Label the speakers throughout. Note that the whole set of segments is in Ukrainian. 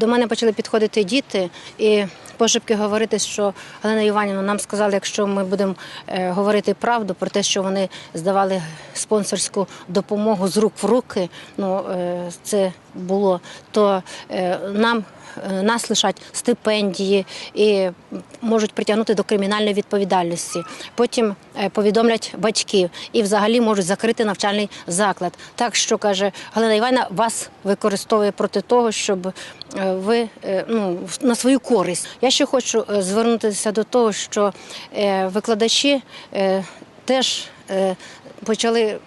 Speaker 1: до мене почали підходити діти і пошепки говорити, що Галина Іванівна нам сказала, якщо ми будемо е, говорити правду про те, що вони здавали спонсорську допомогу з рук в руки, ну е, це було, то е, нам. е, Нас лишать стипендії і можуть притягнути до кримінальної відповідальності. Потім е, повідомлять батьків і взагалі можуть закрити навчальний заклад. Так що каже Галина Івановна, вас використовує проти того, щоб ви ну, на свою користь. Я ще хочу звернутися до того, що викладачі теж почали.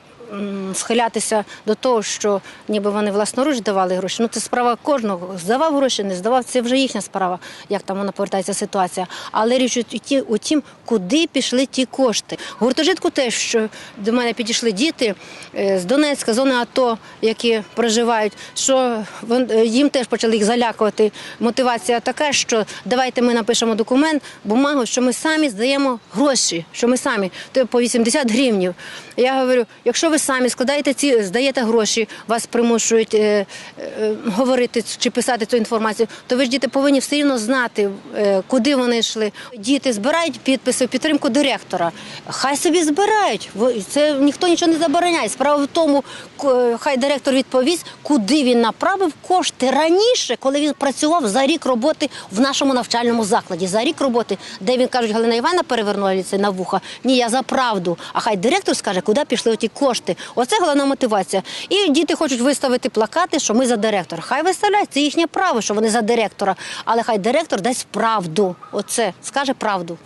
Speaker 1: Схилятися до того, що ніби вони власноруч давали гроші. Ну це справа кожного. Здавав гроші, не здавав. Це вже їхня справа, як там вона повертається ситуація. Але річ у тім, куди пішли ті кошти. Гуртожитку теж що до мене підійшли діти е, з Донецька, зони АТО, які проживають, що е, їм теж почали їх залякувати. Мотивація така, що давайте ми напишемо документ, бумагу, що ми самі здаємо гроші, що ми самі то по 80 гривнів. Я говорю, якщо ви самі складаєте ці, здаєте гроші, вас примушують е, е, говорити чи писати цю інформацію, то ви ж діти повинні все рівно знати, е, куди вони йшли. Діти збирають підписи в підтримку директора. Хай собі збирають. Це ніхто нічого не забороняє. Справа в тому, хай директор відповість, куди він направив кошти раніше, коли він працював за рік роботи в нашому навчальному закладі. За рік роботи, де він кажуть, Галина Івана перевернула на вуха. Ні, я за правду. А хай директор скаже, куди пішли оті кошти. Оце головна мотивація. І діти хочуть виставити плакати, що ми за директора. Хай виставляють, це їхнє право, що вони за директора. Але хай директор дасть правду. Оце скаже правду.